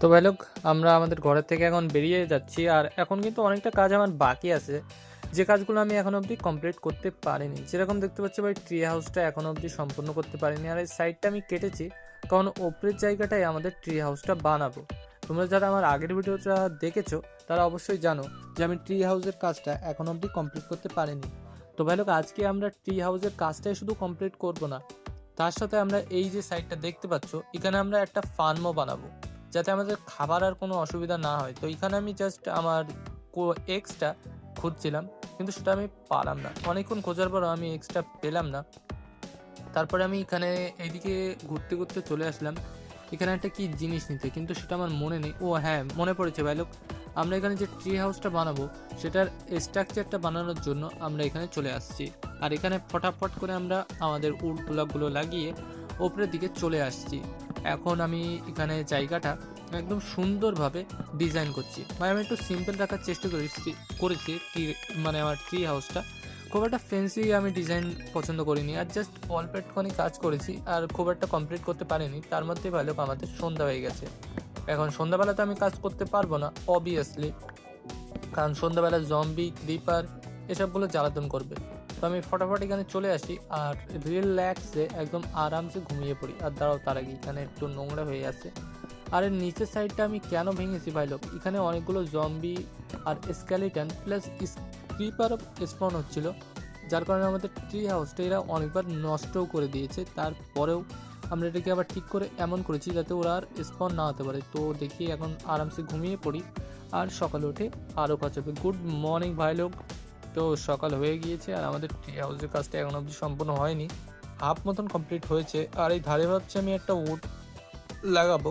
তো ভাই লোক আমরা আমাদের ঘরের থেকে এখন বেরিয়ে যাচ্ছি, আর এখন কিন্তু অনেকটা কাজ আমার বাকি আছে। যে কাজগুলো আমি এখন অবধি কমপ্লিট করতে পারিনি। যেরকম দেখতে পাচ্ছি ভাই ট্রি হাউসটা এখন অবধি সম্পূর্ণ করতে পারিনি, আর এই সাইডটা আমি কেটেছি কারণ ওপরের জায়গাটায় আমাদের ট্রি হাউসটা বানাবো। তোমরা যারা আমার আগের ভিডিওটা দেখেছ, তারা অবশ্যই জানো যে আমি ট্রি হাউসের কাজটা এখন অবধি কমপ্লিট করতে পারিনি। তো ভাই লোক আজকে আমরা ট্রি হাউসের কাজটাই শুধু কমপ্লিট করব না। তার সাথে আমরা এই যে সাইডটা দেখতে পাচ্ছ, এখানে আমরা একটা ফার্মও বানাবো। যাতে আমাদের খাবার আর কোনো অসুবিধা না হয়। তো এখানে আমি জাস্ট আমার এক্সটা খুঁজছিলাম, কিন্তু সেটা আমি পালাম না। অনেকক্ষণ খোঁজার পরও আমি এক্সটা পেলাম না। তারপরে আমি এখানে এইদিকে ঘুরতে ঘুরতে চলে আসলাম। এখানে একটা কি জিনিস নিতে, কিন্তু সেটা আমার মনে নেই। ও হ্যাঁ মনে পড়েছে ভাইলোক আমরা এখানে যে ট্রি হাউসটা বানাবো, সেটার স্ট্রাকচারটা বানানোর জন্য আমরা এখানে চলে আসছি। আর এখানে ফটাফট করে আমরা আমাদের উড লাগিয়ে ওপরের দিকে চলে আসছি। এখন আমি এখানে জায়গাটা একদম সুন্দরভাবে ডিজাইন করছি। মানে আমি একটু সিম্পল রাখার চেষ্টা করেছি করেছি ট্রি- মানে আমার ট্রি হাউসটা খুব একটা ফেন্সি আমি ডিজাইন পছন্দ করিনি। আর জাস্ট অল্প একটুখানি কাজ করেছি আর খুব একটা কমপ্লিট করতে পারিনি। তার মধ্যে ভালো আমাদের সন্ধ্যা হয়ে গেছে। এখন সন্ধ্যাবেলাতে আমি কাজ করতে পারব না অবভিয়াসলি কারণ সন্ধ্যাবেলা জম্বি ক্রিপার এসবগুলো জ্বালাতন করবে। তো আমি ফটাফট এখানে চলে আসি, আর রিল্যাক্সে একদম আরামসে ঘুমিয়ে পড়ি। আর দাঁড়াও, তার আগে এখানে একটু নোংরা হয়ে আছে। আর এর নিচের সাইডটা আমি কেন ভেঙেছি ভাই লোক? এখানে অনেকগুলো জম্বি আর স্কেলিটন প্লাস ক্রিপার স্পন হচ্ছিল, যার কারণে আমাদের ট্রি হাউসটা এরা অনেকবার নষ্টও করে দিয়েছে। তারপরেও আমরা এটাকে আবার ঠিক করে এমন করেছি যাতে ওরা আর স্পন না হতে পারে। তো দেখি এখন আরামসে ঘুমিয়ে পড়ি, আর সকালে উঠে আরও কাজ হবে। গুড মর্নিং ভাই লোক। তো সকাল হয়ে গিয়েছে আর আমাদের ট্রি হাউসের কাজটা এখন অবধি সম্পূর্ণ হয়নি। হাফ মতন কমপ্লিট হয়েছে আর এই ধারে ভাবছি আমি একটা উড লাগাবো।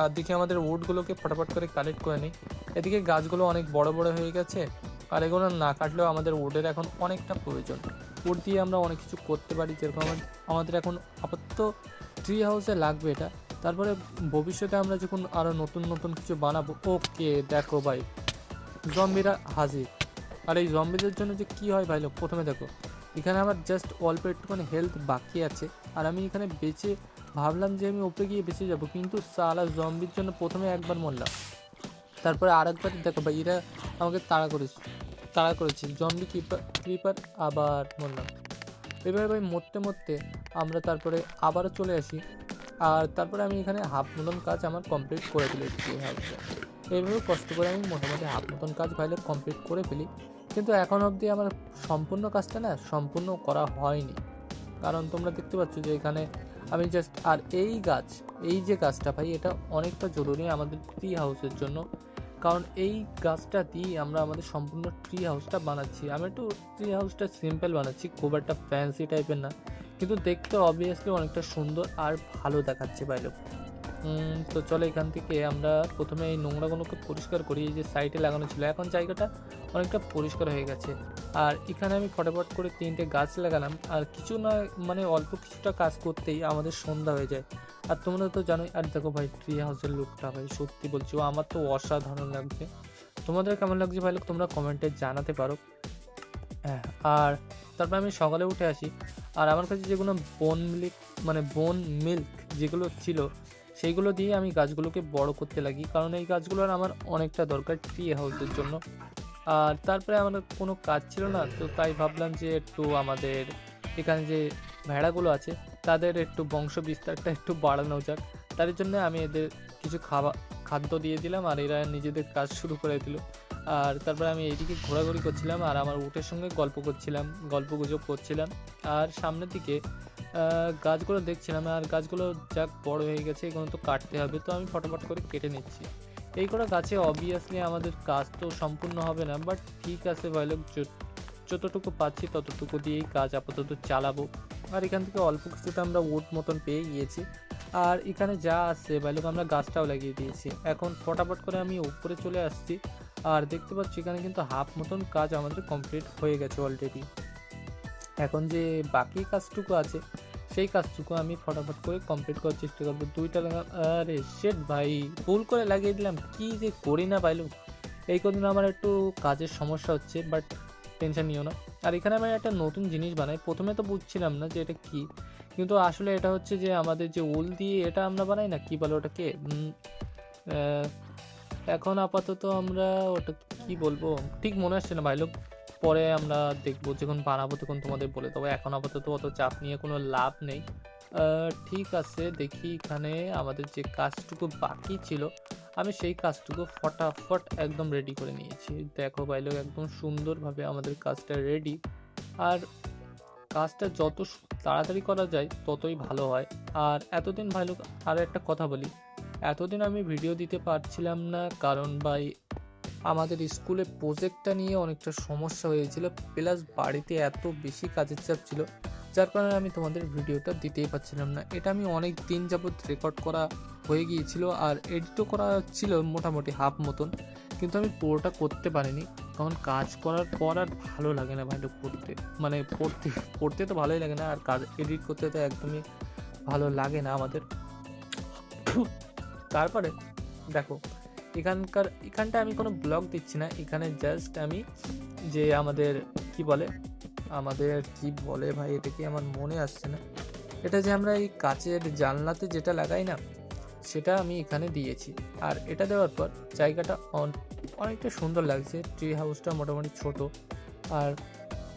আর দেখি আমাদের উডগুলোকে ফটাফট করে কালেক্ট করে নিই। এদিকে গাছগুলো অনেক বড় বড় হয়ে গেছে আর এগুলো না কাটলেও আমাদের উডের এখন অনেকটা প্রয়োজন। উড দিয়ে আমরা অনেক কিছু করতে পারি যেরকম আমাদের এখন আপাতত ট্রি হাউসে লাগবে এটা। তারপরে ভবিষ্যতে আমরা যখন আরও নতুন নতুন কিছু বানাবো ওকে দেখো ভাই। জম্বিরা হাজির। আর এই জম্বিদের জন্য যে কি হয় ভাই লোক, প্রথমে দেখো, এখানে আমার জাস্ট অল্প একটুখানি হেলথ বাকি আছে, আর আমি এখানে বেঁচে ভাবলাম যে আমি ওপরে গিয়ে বেঁচে যাব, কিন্তু সালা জম্বির জন্য প্রথমে একবার মরলাম। তারপরে আরেকবার দেখো ভাই, এরা আমাকে তাড়া করেছে তাড়া করেছে জম্বি ক্রিপার ক্রিপার আবার মরলাম। এভাবে ভাই মরতে মরতে আমরা তারপরে আবারও চলে আসি, আর তারপরে আমি এখানে হাফ মতন কাজ আমার কমপ্লিট করে ফেলেছি এইভাবে কষ্ট করে আমি মোটামুটি হাফ মতন কাজ ভাইলে কমপ্লিট করে ফেলি। কিন্তু এখন অবধি আমার সম্পূর্ণ কাজটা না সম্পূর্ণ করা হয়নি। কারণ তোমরা দেখতে পাচ্ছ যে এখানে আমি জাস্ট আর এই গাছ, এই যে গাছটা ভাই, এটা অনেকটা জরুরি আমাদের ট্রি হাউসের জন্য। কারণ এই গাছটা দিয়ে আমরা আমাদের সম্পূর্ণ ট্রি হাউসটা বানাচ্ছি। আমি একটু ট্রি হাউসটা সিম্পল বানাচ্ছি, খুব একটা ফ্যান্সি টাইপের না। কিন্তু দেখতে অবভিয়াসলি অনেকটা সুন্দর আর ভালো দেখাচ্ছে বাইরে তো চলো এখান থেকে আমরা প্রথমে এই নোংরাগুলোকে পরিষ্কার করি, এই যে সাইডে লাগানো ছিল। এখন জায়গাটা অনেকটা পরিষ্কার হয়ে গেছে। আর এখানে আমি ফটাফট করে তিনটে গাছ লাগালাম। আর কিছু না মানে অল্প কিছুটা কাজ করতেই আমাদের সন্ধ্যা হয়ে যায়। আর তোমরা তো জানোই, আর দেখো ভাই ট্রি হাউসের লুকটা ভাই, সত্যি বলছি আমার তো অসাধারণ লাগছে। তোমাদের কেমন লাগছে ভাই লোক তোমরা কমেন্টে জানাতে পারো। হ্যাঁ আর তারপর আমি সকালে উঠে আসি। আর আমার কাছে যেগুলো বোন মিল্ক মানে বোন মিল্ক যেগুলো ছিল সেইগুলো দিয়ে আমি গাছগুলোকে বড় করতে লাগি, কারণ এই গাছগুলোর আমার অনেকটা দরকার ট্রি হাউসের জন্য। আর তারপরে আমার কোনো কাজ ছিল না, তো তাই ভাবলাম যে একটু আমাদের এখানে যে ভেড়াগুলো আছে, তাদের একটু বংশ বিস্তারটা একটু বাড়ানো যাক। তার জন্য আমি এদের কিছু খাওয়া, খাদ্য দিয়ে দিলাম আর এরা নিজেদের কাজ শুরু করে দিল। আর তারপরে আমি এইদিকে ঘোরাঘুরি করছিলাম আর আমার উটের সঙ্গে গল্প করছিলাম গল্প গুজব করছিলাম। আর সামনের দিকে গাছগুলো দেখছিলাম আর গাছগুলো যাক বড় হয়ে গেছে, এগুলো তো কাটতে হবে, তো আমি ফটাফট করে কেটে নিচ্ছি। এই কটা গাছে অবভিয়াসলি আমাদের কাজ তো সম্পূর্ণ হবে না বাট ঠিক আছে ভাইলোক যতটুকু পাচ্ছি ততটুকু দিয়েই কাজ আপাতত চালাবো। আর এখান থেকে অল্প কিছুতে আমরা উড মতন পেয়ে গিয়েছি। আর এখানে যা আছে ভাইলোক আমরা গাছটাও লাগিয়ে দিয়েছি। এখন ফটাফট করে আমি উপরে চলে আসছি, আর দেখতে পাচ্ছি এখানে কিন্তু হাফ মতন কাজ আমাদের কমপ্লিট হয়ে গেছে অলরেডি এখন যে বাকি কাজটুকু আছে, সেই কাজটুকু আমি ফটাফট করে কমপ্লিট করার চেষ্টা করব। দুইটা আরে শেট ভাই, ভুল করে লাগিয়ে দিলাম, কি যে করি না পাইলো এই কদিন আমার একটু কাজের সমস্যা হচ্ছে বাট টেনশন নিও না। আর এখানে আমি একটা নতুন জিনিস বানাই। প্রথমে তো বুঝছিলাম না যে এটা কি, কিন্তু আসলে এটা হচ্ছে যে আমাদের যে উল দিয়ে এটা আমরা বানাই না, কি বলে ওটাকে? এখন আপাতত আমরা ওটা কি বলব? ঠিক মনে আসছে না ভাই লোক। পরে আমরা দেখব, যখন বানাবো তখন তোমাদের বলে দেবো। এখন আপাতত অত চাপ নিয়ে কোনো লাভ নেই। ঠিক আছে, দেখি এখানে আমাদের যে কাজটুকু বাকি ছিল, আমি সেই কাজটুকু ফটাফট একদম রেডি করে নিয়েছি। দেখো ভাই লোক একদম সুন্দরভাবে আমাদের কাজটা রেডি আর কাজটা যত তাড়াতাড়ি করা যায়, ততই ভালো হয়। আর এতদিন ভাই লোক আর একটা কথা বলি। এতদিন আমি ভিডিও দিতে পারছিলাম না, কারণ ভাই আমাদের স্কুলে প্রজেক্টটা নিয়ে অনেকটা সমস্যা হয়েছিল প্লাস বাড়িতে এত বেশি কাজের চাপ ছিল, যার কারণে আমি তোমাদের ভিডিওটা দিতেই পারছিলাম না। এটা আমি অনেক দিন যাবৎ রেকর্ড করা হয়ে গিয়েছিল আর এডিটও করা ছিল মোটামুটি হাফ মতন, কিন্তু আমি পুরোটা করতে পারিনি। কারণ কাজ করার পর আর ভালো লাগে না ভালো পড়তে মানে পড়তে পড়তে তো ভালোই লাগে না, আর কাজ এডিট করতে তো একদমই ভালো লাগে না আমাদের। তারপরে দেখো এখানকার, এখানটা আমি কোনো ব্লগ দিচ্ছি না, এখানে জাস্ট আমি যে আমাদের, কি বলে, আমাদের কি বলে ভাই, এটা কি আমার মনে আসছে না। এটা যে আমরা এই কাচের জানলাতে যেটা লাগাই না, সেটা আমি এখানে দিয়েছি। আর এটা দেওয়ার পর জায়গাটা অন- অনেকটা সুন্দর লাগছে ট্রি হাউসটা মোটামুটি ছোট। আর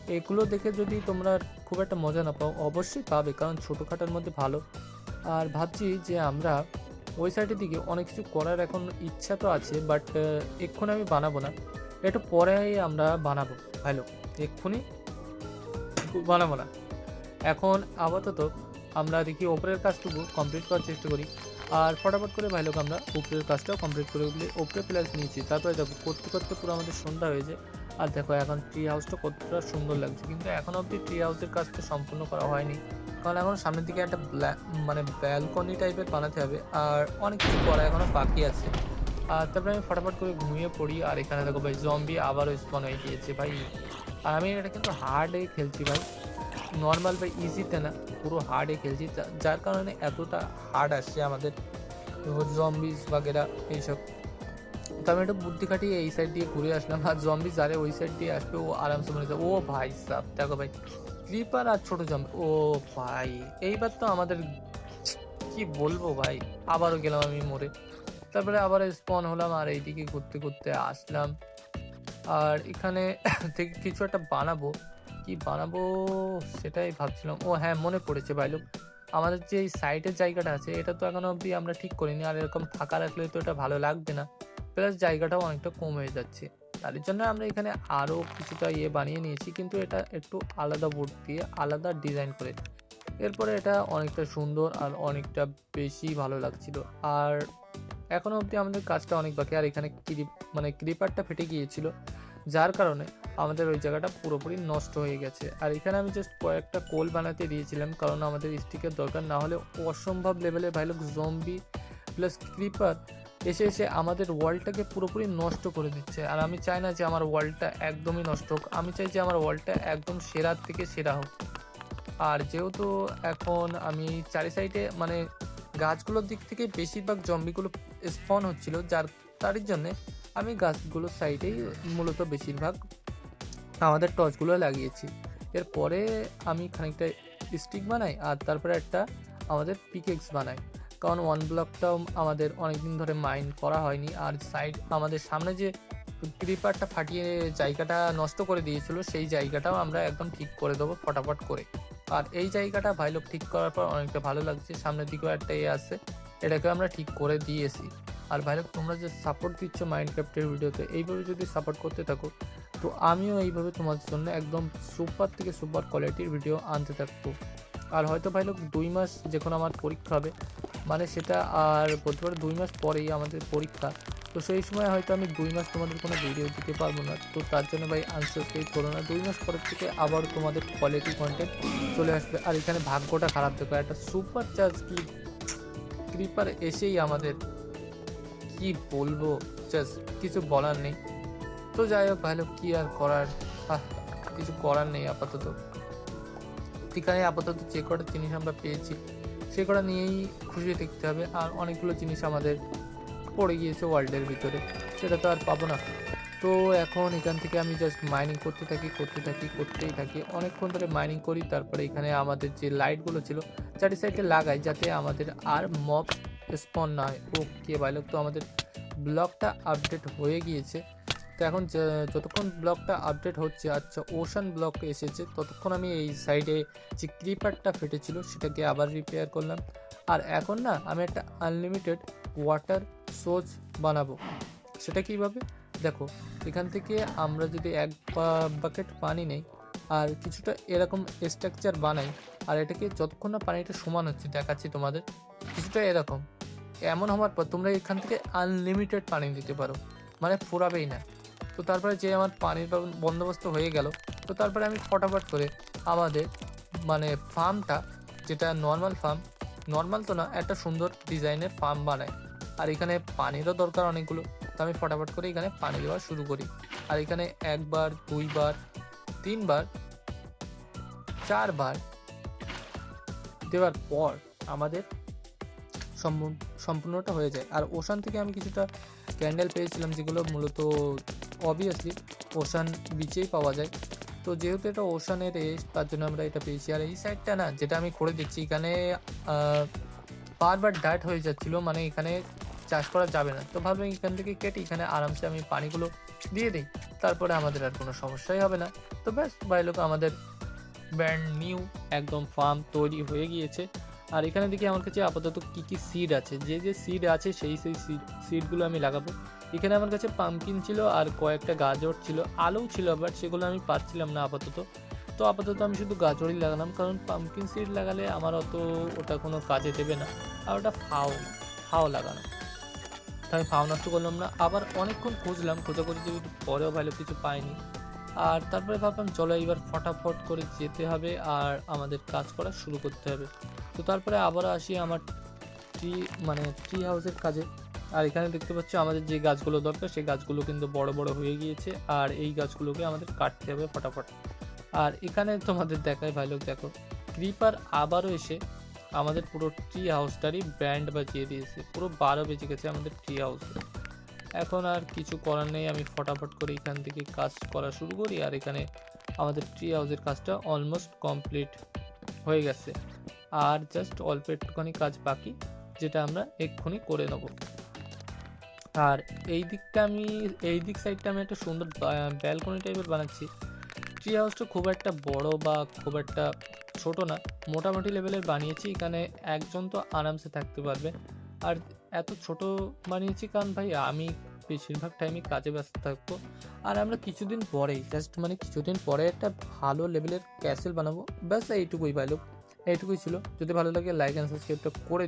এগুলো দেখে যদি তোমরা খুব একটা মজা না পাও, অবশ্যই পাবে, কারণ ছোটোখাটোর মধ্যে ভালো। আর ভাবছি যে আমরা ওই সাইডের দিকে অনেক কিছু করার এখন ইচ্ছা তো আছে বাট এক্ষুনি আমি বানাবো না। একটু পরেই আমরা বানাবো। ভালো এক্ষুনি বানাবো না। এখন আপাতত আমরা দেখি ওপরের কাজটুকু কমপ্লিট করার চেষ্টা করি। আর ফটাফট করে ভাই লোক, আমরা উপরের কাজটাও কমপ্লিট করে উপরে প্লাস নিয়েছি। তারপরে দেখো করতে করতে পুরো আমাদের সন্ধ্যা হয়েছে আর দেখো এখন ট্রি হাউসটা কতটা সুন্দর লাগছে। কিন্তু এখন অবধি ট্রি হাউসের কাজটা সম্পূর্ণ করা হয়নি। কারণ এখন সামনের দিকে একটা মানে ব্যালকনি টাইপের বানাতে হবে আর অনেক কিছু করা এখনও বাকি আছে। আর তারপরে আমি ফটাফট করে ঘুমিয়ে পড়ি আর এখানে দেখো ভাই জম্বি আবারও স্পন হয়ে গিয়েছে ভাই। আর আমি এটা কিন্তু হার্ডে খেলছি ভাই। নর্মাল বা ইজিতে না, পুরো হার্ডে খেলছি। যার কারণে এতটা হার্ড আসছে আমাদের। জম্বিস বাগেরা এইসব। তো আমি একটু বুদ্ধি খাটিয়ে এই সাইড দিয়ে ঘুরে আসলাম, আর জম্বি যারে ওই সাইড দিয়ে আসবে, ও আরামসে মনে যাবে। ও ভাই সাহ দেখো ভাই ক্রিপার আর ছোট জম্বি ও ভাই, এইবার তো আমাদের কি বলব ভাই, আবারও গেলাম আমি মরে। তারপরে আবার স্পন হলাম, আর এইদিকে ঘুরতে ঘুরতে আসলাম। আর এখানে থেকে কিছু একটা বানাবো। কি বানাবো সেটাই ভাবছিলাম। ও হ্যাঁ মনে পড়েছে ভাইলুক আমাদের যে এই সাইডের জায়গাটা আছে, এটা তো এখনও অবধি আমরা ঠিক করিনি, আর এরকম ফাঁকা রাখলে তো এটা ভালো লাগবে না। প্লাস জায়গাটাও অনেকটা কম হয়ে যাচ্ছে। তার জন্য আমরা এখানে আরও কিছুটা ইয়ে বানিয়ে নিয়েছি, কিন্তু এটা একটু আলাদা বোর্ড দিয়ে আলাদা ডিজাইন করে। এরপরে এটা অনেকটা সুন্দর আর অনেকটা বেশি ভালো লাগছিল। আর এখনও অবধি আমাদের কাজটা অনেক বাকি, আর এখানে ক্রিপ মানে ক্রিপারটা ফেটে গিয়েছিল, যার কারণে আমাদের ওই জায়গাটা পুরোপুরি নষ্ট হয়ে গেছে। আর এখানে আমি জাস্ট কয়েকটা কোল বানাতে দিয়েছিলাম, কারণ আমাদের স্টিকের দরকার না হলে অসম্ভব লেভেলে ভাই লোক জম্বি প্লাস ক্রিপার এসে এসে আমাদের ওয়ালটাকে পুরোপুরি নষ্ট করে দিচ্ছে। আর আমি চাই না যে আমার ওয়ালটা একদমই নষ্ট হোক। আমি চাই যে আমার ওয়ালটা একদম সেরার থেকে সেরা হোক। আর যেহেতু এখন আমি চারি সাইডে মানে গাছগুলোর দিক থেকে বেশিরভাগ জম্বিগুলো স্পন হচ্ছিল, যার তার জন্যে আমি গাছগুলোর সাইডেই মূলত বেশিরভাগ আমাদের টর্চগুলো লাগিয়েছি। এরপরে আমি খানিকটা স্টিক বানাই আর তারপরে একটা আমাদের পিকেক্স বানাই। কারণ ওয়ান ব্লকটাও আমাদের অনেক দিন ধরে মাইন্ড করা হয়নি। আর সাইড আমাদের সামনে যে ক্রিপারটা ফাটিয়ে জায়গাটা নষ্ট করে দিয়েছিল, সেই জায়গাটাও আমরা একদম ঠিক করে দেবো ফটাফট করে। আর এই জায়গাটা ভাইলোক ঠিক করার পর অনেকটা ভালো লাগছে। সামনের দিকেও একটা ইয়ে আছে এটাকে আমরা ঠিক করে দিয়েছি। আর ভাইলোক, তোমরা যে সাপোর্ট দিচ্ছ মাইন্ড ক্রাফ্টের ভিডিওতে, এইভাবে যদি সাপোর্ট করতে থাকো, তো আমিও এইভাবে তোমাদের জন্য একদম সুপার থেকে সুপার কোয়ালিটির ভিডিও আনতে থাকব। আর হয়তো ভাই লোক দুই মাস যখন আমার পরীক্ষা হবে মানে সেটা আর বলতে পারো দুই মাস পরেই আমাদের পরীক্ষা। তো সেই সময় হয়তো আমি দুই মাস তোমাদের কোনো ভিডিও দিতে পারব না। তো তার জন্য ভাই আনসাবস্ক্রাইব করো না। দুই মাস পরের থেকে আবার তোমাদের কোয়ালিটি কন্টেন্ট চলে আসবে। আর এখানে ভাগ্যটা খারাপ। দেখো, একটা সুপার চার্জ কি ক্রিপার এসেই আমাদের কি বলব? জাস্ট কিছু বলার নেই। তো যাই হোক, ভালো, কি আর করার? কিছু করার নেই আপাতত। এখানে আপাতত যে কটা জিনিস আমরা পেয়েছি সে কটা নিয়েই খুশি দেখতে হবে। আর অনেকগুলো জিনিস আমাদের পড়ে গিয়েছে ওয়ার্ল্ডের ভিতরে, সেটা তো আর পাবো না। তো এখন এখান থেকে আমি জাস্ট মাইনিং করতে থাকি করতে থাকি, করতেই থাকি। অনেকক্ষণ ধরে মাইনিং করি, তারপরে এখানে আমাদের যে লাইটগুলো ছিল, চারি সাইডে লাগাই যাতে আমাদের আর মব স্পন না হয়। ওকে ভাই লোক তো আমাদের ব্লকটা আপডেট হয়ে গিয়েছে। তো এখন যতক্ষণ ব্লকটা আপডেট হচ্ছে আচ্ছা ওশান ব্লক এসেছে, ততক্ষণ আমি এই সাইডে যে ক্রিপারটা ফেটেছিল, সেটাকে আবার রিপেয়ার করলাম। আর এখন না, আমি একটা আনলিমিটেড ওয়াটার সোর্স বানাবো। সেটা কীভাবে? দেখো, এখান থেকে আমরা যদি এক বাকেট পানি নেই, আর কিছুটা এরকম স্ট্রাকচার বানাই, আর এটাকে যতক্ষণ না পানিটা সমান হচ্ছে, দেখাচ্ছি তোমাদের, কিছুটা এরকম। এমন হওয়ার পর তোমরা এখান থেকে আনলিমিটেড পানি দিতে পারো। মানে ফুরাবেই না। তো তারপরে যে আমার পানির বন্দোবস্ত হয়ে গেল, তো তারপরে আমি ফটাফট করে আমাদের মানে ফার্মটা, যেটা নর্মাল ফার্ম নর্মাল তো না, একটা সুন্দর ডিজাইনের ফার্ম বানাই আর এখানে পানিরও দরকার অনেকগুলো, তো আমি ফটাফট করে এখানে পানি দেওয়া শুরু করি। আর এখানে একবার, দুইবার, তিনবার, চারবার দেওয়ার পর আমাদের সম্পূর্ণ সম্পূর্ণটা হয়ে যায়। আর ওশান থেকে আমি কিছুটা ক্যান্ডেল পেয়েছিলাম, যেগুলো মূলত অবভিয়াসলি ওশান বিচেই পাওয়া যায়। তো যেহেতু এটা ওশানের রেস তার জন্য আমরা এটা পেয়েছি। আর এই সাইডটা না, যেটা আমি করে দিচ্ছি এখানে বারবার ডায়েট হয়ে যাচ্ছিল মানে এখানে চাষ করা যাবে না। তো ভাবলাম এখান থেকে কেটে এখানে আরামসে আমি পানিগুলো দিয়ে দিই। তারপরে আমাদের আর কোনো সমস্যাই হবে না। তো ব্যাস বাইলোক আমাদের ব্র্যান্ড নিউ একদম ফার্ম তৈরি হয়ে গিয়েছে। আর এখানে দেখি আমার কাছে আপাতত কি কি সিড আছে। যে যে সিড আছে, সেই সেই সিড সিডগুলো আমি লাগাবো। এখানে আমার কাছে পামকিন ছিল আর কয়েকটা গাজর ছিল, আলু ছিল বাট সেগুলো আমি পাচ্ছিলাম না আপাতত। তো আপাতত আমি শুধু গাজরই লাগালাম, কারণ পামকিন সিড লাগালে আমার অত ওটা কোনো কাজে দেবে না। আর ওটা ফাও ফাও লাগানো। আমি ফাও নষ্ট করলাম না। আবার অনেকক্ষণ খুঁজলাম খোঁজা খোঁজাখুঁজি পরেও ভালো কিছু পাইনি। আর তারপরে ভাবলাম, চলো এবার ফটাফট করে যেতে হবে আর আমাদের কাজ করা শুরু করতে হবে। তো তারপরে আবারও আসি আমার ট্রি মানে ট্রি হাউসের কাজে। আর এখানে দেখতে পাচ্ছ আমাদের যে গাছগুলো দরকার, সেই গাছগুলো কিন্তু বড় বড় হয়ে গিয়েছে আর এই গাছগুলোকে আমাদের কাটতে হবে ফটাফট। আর এখানে তোমাদের দেখায় ভাই, লোক দেখো ক্রিপার আবারও এসে আমাদের পুরো ট্রি হাউসটারই ব্র্যান্ড বাজিয়ে দিয়েছে। পুরো বারো বেজে গেছে আমাদের ট্রি হাউসে এখন আর কিছু করার নেই, আমি ফটাফট করে এখান থেকে কাজ করা শুরু করি আর এখানে আমাদের ট্রি হাউসের কাজটা অলমোস্ট কমপ্লিট হয়ে গেছে। আর জাস্ট অল্প একটুখানি কাজ বাকি, যেটা আমরা এক্ষুনি করে নেব। আর এই দিকটা আমি, এই দিক সাইডটা আমি একটা সুন্দর ব্যালকনি টাইপের বানাচ্ছি। ট্রি হাউসটা খুব একটা বড় বা খুব একটা ছোট না, মোটামুটি লেভেলের বানিয়েছি, এখানে একজন তো আরামসে থাকতে পারবে। আর এত ছোট বানিয়েছি কারণ ভাই, আমি বেশিরভাগ টাইমে কাজে ব্যস্ত থাকব। আর আমরা কিছুদিন পরেই জাস্ট মানে কিছুদিন পরে একটা ভালো লেভেলের ক্যাসেল বানাবো। ব্যাস, এইটুকুই ভালো, এইটুকুই ছিল। যদি ভালো লাগে লাইক অ্যান্ড সাবস্ক্রাইবটা করে